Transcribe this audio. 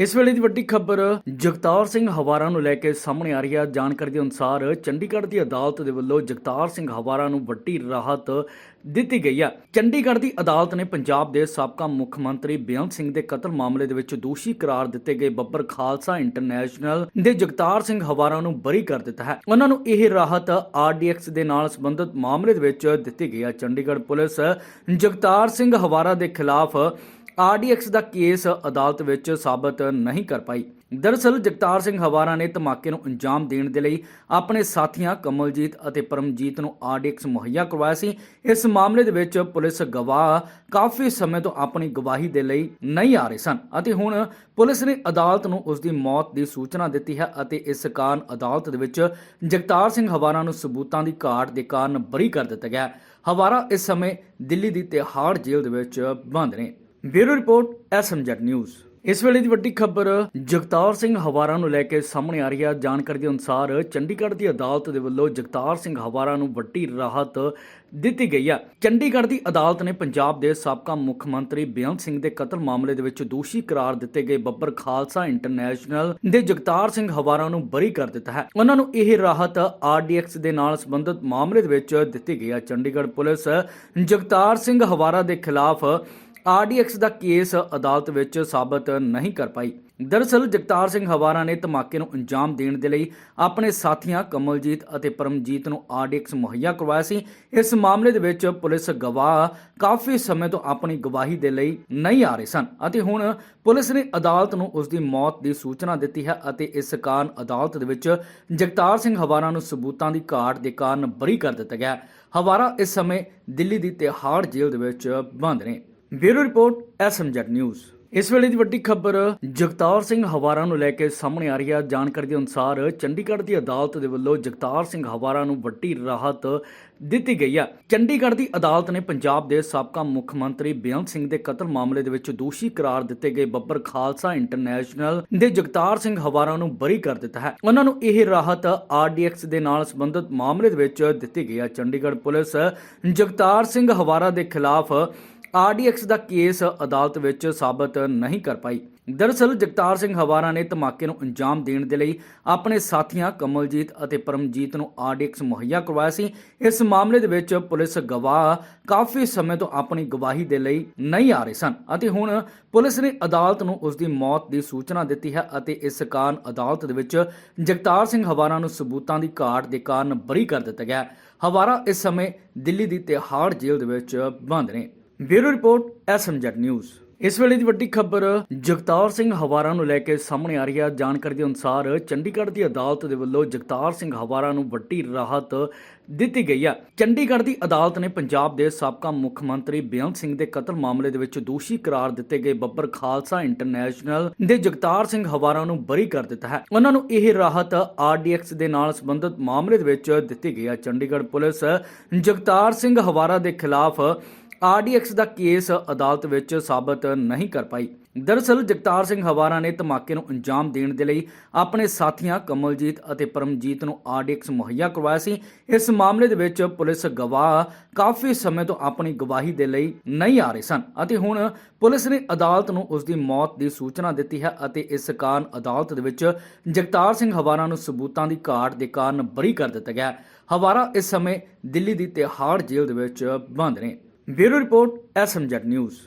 ਇਸ ਵੇਲੇ ਦੀ ਵੱਡੀ ਖਬਰ, ਜਗਤਾਰ ਸਿੰਘ ਹਵਾਰਾ ਨੂੰ ਲੈ ਕੇ ਸਾਹਮਣੇ ਆ ਰਹੀ ਹੈ ਜਾਣਕਾਰੀ ਦੇ ਅਨੁਸਾਰ ਚੰਡੀਗੜ੍ਹ ਦੀ ਅਦਾਲਤ ਦੇ ਵੱਲੋਂ ਜਗਤਾਰ ਸਿੰਘ ਹਵਾਰਾ ਨੂੰ ਵੱਡੀ ਰਾਹਤ ਦਿੱਤੀ ਗਈ ਹੈ ਚੰਡੀਗੜ੍ਹ ਦੀ ਅਦਾਲਤ ਨੇ ਪੰਜਾਬ ਦੇ ਸਾਬਕਾ ਮੁੱਖ ਮੰਤਰੀ ਬੇਅੰਤ ਸਿੰਘ ਦੇ ਕਤਲ ਮਾਮਲੇ ਦੇ ਵਿੱਚ ਦੋਸ਼ੀ ਕਰਾਰ ਦਿੱਤੇ ਗਏ ਬੱਬਰ ਖਾਲਸਾ ਇੰਟਰਨੈਸ਼ਨਲ ਦੇ ਜਗਤਾਰ ਸਿੰਘ ਹਵਾਰਾ ਨੂੰ ਬਰੀ ਕਰ ਦਿੱਤਾ ਹੈ। ਉਹਨਾਂ ਨੂੰ ਇਹ ਰਾਹਤ ਆਰਡੀਐਕਸ ਦੇ ਨਾਲ ਸੰਬੰਧਿਤ ਮਾਮਲੇ ਦੇ ਵਿੱਚ ਦਿੱਤੀ ਗਈ ਹੈ ਚੰਡੀਗੜ੍ਹ ਪੁਲਿਸ ਜਗਤਾਰ ਸਿੰਘ ਹਵਾਰਾ ਦੇ ਖਿਲਾਫ ਆਰਡੀਐਕਸ ਦਾ ਕੇਸ ਅਦਾਲਤ ਵਿੱਚ ਸਾਬਤ ਨਹੀਂ ਕਰ ਪਾਈ। ਦਰਅਸਲ, ਜਗਤਾਰ ਸਿੰਘ ਹਵਾਰਾ ਨੇ ਧਮਾਕੇ ਨੂੰ ਅੰਜਾਮ ਦੇਣ ਦੇ ਲਈ ਆਪਣੇ ਸਾਥੀਆਂ ਕਮਲਜੀਤ ਅਤੇ ਪਰਮਜੀਤ ਨੂੰ ਆਰਡੀਐਕਸ ਮੁਹੱਈਆ ਕਰਵਾਇਆ ਸੀ। ਇਸ ਮਾਮਲੇ ਦੇ ਵਿੱਚ ਪੁਲਿਸ ਗਵਾਹ ਕਾਫੀ ਸਮੇਂ ਤੋਂ ਆਪਣੀ ਗਵਾਹੀ ਦੇ ਲਈ ਨਹੀਂ ਆ ਰਹੇ ਸਨ ਅਤੇ ਹੁਣ ਪੁਲਿਸ ਨੇ ਅਦਾਲਤ ਨੂੰ ਉਸ ਦੀ ਮੌਤ ਦੀ ਸੂਚਨਾ ਦਿੱਤੀ ਹੈ ਅਤੇ ਇਸ ਕਾਰਨ ਅਦਾਲਤ ਦੇ ਵਿੱਚ ਜਗਤਾਰ ਸਿੰਘ ਹਵਾਰਾ ਨੂੰ ਸਬੂਤਾਂ ਦੀ ਘਾਟ ਦੇ ਕਾਰਨ ਬਰੀ ਕਰ ਦਿੱਤਾ ਗਿਆ ਹਵਾਰਾ ਇਸ ਸਮੇਂ ਦਿੱਲੀ ਦੀ ਤਿਹਾੜ ਜੇਲ੍ਹ ਦੇ ਵਿੱਚ ਬੰਦ ਨੇ। Bureau report SMZ news. ਇਸ ਵੇਲੇ ਦੀ ਵੱਡੀ ਖਬਰ, ਜਗਤਾਰ ਸਿੰਘ ਹਵਾਰਾ ਨੂੰ ਲੈ ਕੇ ਸਾਹਮਣੇ ਆ ਰਹੀ ਹੈ ਜਾਣਕਾਰੀ ਦੇ ਅਨੁਸਾਰ ਚੰਡੀਗੜ੍ਹ ਦੀ ਅਦਾਲਤ ਦੇ ਵੱਲੋਂ ਜਗਤਾਰ ਸਿੰਘ ਹਵਾਰਾ ਨੂੰ ਵੱਡੀ ਰਾਹਤ ਦਿੱਤੀ ਗਈ ਹੈ ਚੰਡੀਗੜ੍ਹ ਦੀ ਅਦਾਲਤ ਨੇ ਪੰਜਾਬ ਦੇ ਸਾਬਕਾ ਮੁੱਖ ਮੰਤਰੀ ਬੇਅੰਤ ਸਿੰਘ ਦੇ ਕਤਲ ਮਾਮਲੇ ਦੇ ਵਿੱਚ ਦੋਸ਼ੀ ਕਰਾਰ ਦਿੱਤੇ ਗਏ ਬੱਬਰ ਖਾਲਸਾ ਇੰਟਰਨੈਸ਼ਨਲ ਦੇ ਜਗਤਾਰ ਸਿੰਘ ਹਵਾਰਾ ਨੂੰ ਬਰੀ ਕਰ ਦਿੱਤਾ ਹੈ। ਉਹਨਾਂ ਨੂੰ ਇਹ ਰਾਹਤ ਆਰਡੀਐਕਸ ਦੇ ਨਾਲ ਸੰਬੰਧਿਤ ਮਾਮਲੇ ਦੇ ਵਿੱਚ ਦਿੱਤੀ ਗਈ ਹੈ ਚੰਡੀਗੜ੍ਹ ਪੁਲਿਸ ਜਗਤਾਰ ਸਿੰਘ ਹਵਾਰਾ ਦੇ ਖਿਲਾਫ ਆਰਡੀਐਕਸ ਦਾ ਕੇਸ ਅਦਾਲਤ ਵਿੱਚ ਸਾਬਤ ਨਹੀਂ ਕਰ ਪਾਈ। ਦਰਅਸਲ, ਜਗਤਾਰ ਸਿੰਘ ਹਵਾਰਾ ਨੇ ਧਮਾਕੇ ਨੂੰ ਅੰਜਾਮ ਦੇਣ ਦੇ ਲਈ ਆਪਣੇ ਸਾਥੀਆਂ ਕਮਲਜੀਤ ਅਤੇ ਪਰਮਜੀਤ ਨੂੰ ਆਰਡੀਐਕਸ ਮੁਹੱਈਆ ਕਰਵਾਇਆ ਸੀ। ਇਸ ਮਾਮਲੇ ਦੇ ਵਿੱਚ ਪੁਲਿਸ ਗਵਾਹ ਕਾਫੀ ਸਮੇਂ ਤੋਂ ਆਪਣੀ ਗਵਾਹੀ ਦੇ ਲਈ ਨਹੀਂ ਆ ਰਹੇ ਸਨ ਅਤੇ ਹੁਣ ਪੁਲਿਸ ਨੇ ਅਦਾਲਤ ਨੂੰ ਉਸ ਦੀ ਮੌਤ ਦੀ ਸੂਚਨਾ ਦਿੱਤੀ ਹੈ ਅਤੇ ਇਸ ਕਾਰਨ ਅਦਾਲਤ ਦੇ ਵਿੱਚ ਜਗਤਾਰ ਸਿੰਘ ਹਵਾਰਾ ਨੂੰ ਸਬੂਤਾਂ ਦੀ ਘਾਟ ਦੇ ਕਾਰਨ ਬਰੀ ਕਰ ਦਿੱਤਾ ਗਿਆ ਹਵਾਰਾ ਇਸ ਸਮੇਂ ਦਿੱਲੀ ਦੀ ਤਿਹਾੜ ਜੇਲ੍ਹ ਦੇ ਵਿੱਚ ਬੰਦ ਨੇ। Bureau report, SMZ news. ਇਸ ਵੇਲੇ ਦੀ ਵੱਡੀ ਖਬਰ, ਜਗਤਾਰ ਸਿੰਘ ਹਵਾਰਾ ਨੂੰ ਲੈ ਕੇ ਸਾਹਮਣੇ ਆ ਰਹੀ ਹੈ ਜਾਣਕਾਰੀ ਦੇ ਅਨੁਸਾਰ ਚੰਡੀਗੜ੍ਹ ਦੀ ਅਦਾਲਤ ਦੇ ਵੱਲੋਂ ਜਗਤਾਰ ਸਿੰਘ ਹਵਾਰਾ ਨੂੰ ਵੱਡੀ ਰਾਹਤ ਦਿੱਤੀ ਗਈ ਹੈ। ਚੰਡੀਗੜ੍ਹ ਦੀ ਅਦਾਲਤ ਨੇ ਪੰਜਾਬ ਦੇ ਸਾਬਕਾ ਮੁੱਖ ਮੰਤਰੀ ਬੇਅੰਤ ਸਿੰਘ ਦੇ ਕਤਲ ਮਾਮਲੇ ਦੇ ਵਿੱਚ ਦੋਸ਼ੀ ਕਰਾਰ ਦਿੱਤੇ ਗਏ ਬੱਬਰ ਖਾਲਸਾ ਇੰਟਰਨੈਸ਼ਨਲ ਦੇ ਜਗਤਾਰ ਸਿੰਘ ਹਵਾਰਾ ਨੂੰ ਬਰੀ ਕਰ ਦਿੱਤਾ ਹੈ। ਉਹਨਾਂ ਨੂੰ ਇਹ ਰਾਹਤ ਆਰਡੀਐਕਸ ਦੇ ਨਾਲ ਸੰਬੰਧਿਤ ਮਾਮਲੇ ਦੇ ਵਿੱਚ ਦਿੱਤੀ ਗਈ ਹੈ। ਚੰਡੀਗੜ੍ਹ ਪੁਲਿਸ ਜਗਤਾਰ ਸਿੰਘ ਹਵਾਰਾ ਦੇ ਖਿਲਾਫ ਆਰਡੀਐਕਸ ਦਾ ਕੇਸ ਅਦਾਲਤ ਵਿੱਚ ਸਾਬਤ ਨਹੀਂ ਕਰ ਪਾਈ। ਦਰਅਸਲ, ਜਗਤਾਰ ਸਿੰਘ ਹਵਾਰਾ ਨੇ ਧਮਾਕੇ ਨੂੰ ਅੰਜਾਮ ਦੇਣ ਦੇ ਲਈ ਆਪਣੇ ਸਾਥੀਆਂ ਕਮਲਜੀਤ ਅਤੇ ਪਰਮਜੀਤ ਨੂੰ ਆਰਡੀਐਕਸ ਮੁਹੱਈਆ ਕਰਵਾਇਆ ਸੀ। ਇਸ ਮਾਮਲੇ ਦੇ ਵਿੱਚ ਪੁਲਿਸ ਗਵਾਹ ਕਾਫੀ ਸਮੇਂ ਤੋਂ ਆਪਣੀ ਗਵਾਹੀ ਦੇ ਲਈ ਨਹੀਂ ਆ ਰਹੇ ਸਨ ਅਤੇ ਹੁਣ ਪੁਲਿਸ ਨੇ ਅਦਾਲਤ ਨੂੰ ਉਸ ਦੀ ਮੌਤ ਦੀ ਸੂਚਨਾ ਦਿੱਤੀ ਹੈ ਅਤੇ ਇਸ ਕਾਰਨ ਅਦਾਲਤ ਦੇ ਵਿੱਚ ਜਗਤਾਰ ਸਿੰਘ ਹਵਾਰਾ ਨੂੰ ਸਬੂਤਾਂ ਦੀ ਘਾਟ ਦੇ ਕਾਰਨ ਬਰੀ ਕਰ ਦਿੱਤਾ ਗਿਆ। ਹਵਾਰਾ ਇਸ ਸਮੇਂ ਦਿੱਲੀ ਦੀ ਤਿਹਾੜ ਜੇਲ੍ਹ ਦੇ ਵਿੱਚ ਬੰਦ ਨੇ। Bureau report, SMZ news. ਇਸ ਵੇਲੇ ਦੀ ਵੱਡੀ ਖਬਰ, ਜਗਤਾਰ ਸਿੰਘ ਹਵਾਰਾ ਨੂੰ ਲੈ ਕੇ ਸਾਹਮਣੇ ਆ ਰਹੀ ਹੈ ਜਾਣਕਾਰੀ ਦੇ ਅਨੁਸਾਰ ਚੰਡੀਗੜ੍ਹ ਦੀ ਅਦਾਲਤ ਦੇ ਵੱਲੋਂ ਜਗਤਾਰ ਸਿੰਘ ਹਵਾਰਾ ਨੂੰ ਵੱਡੀ ਰਾਹਤ ਦਿੱਤੀ ਗਈ ਹੈ ਚੰਡੀਗੜ੍ਹ ਦੀ ਅਦਾਲਤ ਨੇ ਪੰਜਾਬ ਦੇ ਸਾਬਕਾ ਮੁੱਖ ਮੰਤਰੀ ਬੇਅੰਤ ਸਿੰਘ ਦੇ ਕਤਲ ਮਾਮਲੇ ਦੇ ਵਿੱਚ ਦੋਸ਼ੀ ਕਰਾਰ ਦਿੱਤੇ ਗਏ ਬੱਬਰ ਖਾਲਸਾ ਇੰਟਰਨੈਸ਼ਨਲ ਦੇ ਜਗਤਾਰ ਸਿੰਘ ਹਵਾਰਾ ਨੂੰ ਬਰੀ ਕਰ ਦਿੱਤਾ ਹੈ। ਉਹਨਾਂ ਨੂੰ ਇਹ ਰਾਹਤ ਆਰਡੀਐਕਸ ਦੇ ਨਾਲ ਸੰਬੰਧਿਤ ਮਾਮਲੇ ਦੇ ਵਿੱਚ ਦਿੱਤੀ ਗਈ ਹੈ ਚੰਡੀਗੜ੍ਹ ਪੁਲਿਸ ਜਗਤਾਰ ਸਿੰਘ ਹਵਾਰਾ ਦੇ ਖਿਲਾਫ ਆਰਡੀਐਕਸ ਦਾ ਕੇਸ ਅਦਾਲਤ ਵਿੱਚ ਸਾਬਤ ਨਹੀਂ ਕਰ ਪਾਈ। ਦਰਅਸਲ ਜਗਤਾਰ ਸਿੰਘ ਹਵਾਰਾ ਨੇ ਧਮਾਕੇ ਨੂੰ ਅੰਜਾਮ ਦੇਣ ਦੇ ਲਈ ਆਪਣੇ ਸਾਥੀਆਂ ਕਮਲਜੀਤ ਅਤੇ ਪਰਮਜੀਤ ਨੂੰ ਆਰਡੀਐਕਸ ਮੁਹੱਈਆ ਕਰਵਾਇਆ ਸੀ। ਇਸ ਮਾਮਲੇ ਦੇ ਵਿੱਚ ਪੁਲਿਸ ਗਵਾਹ ਕਾਫੀ ਸਮੇਂ ਤੋਂ ਆਪਣੀ ਗਵਾਹੀ ਦੇ ਲਈ ਨਹੀਂ ਆ ਰਹੇ ਸਨ ਅਤੇ ਹੁਣ ਪੁਲਿਸ ਨੇ ਅਦਾਲਤ ਨੂੰ ਉਸ ਦੀ ਮੌਤ ਦੀ ਸੂਚਨਾ ਦਿੱਤੀ ਹੈ ਅਤੇ ਇਸ ਕਾਰਨ ਅਦਾਲਤ ਦੇ ਵਿੱਚ ਜਗਤਾਰ ਸਿੰਘ ਹਵਾਰਾ ਨੂੰ ਸਬੂਤਾਂ ਦੀ ਘਾਟ ਦੇ ਕਾਰਨ ਬਰੀ ਕਰ ਦਿੱਤਾ ਗਿਆ ਹਵਾਰਾ ਇਸ ਸਮੇਂ ਦਿੱਲੀ ਦੀ ਤਿਹਾੜ ਜੇਲ੍ਹ ਦੇ ਵਿੱਚ ਬੰਦ ਨੇ। Bureau report SMZ news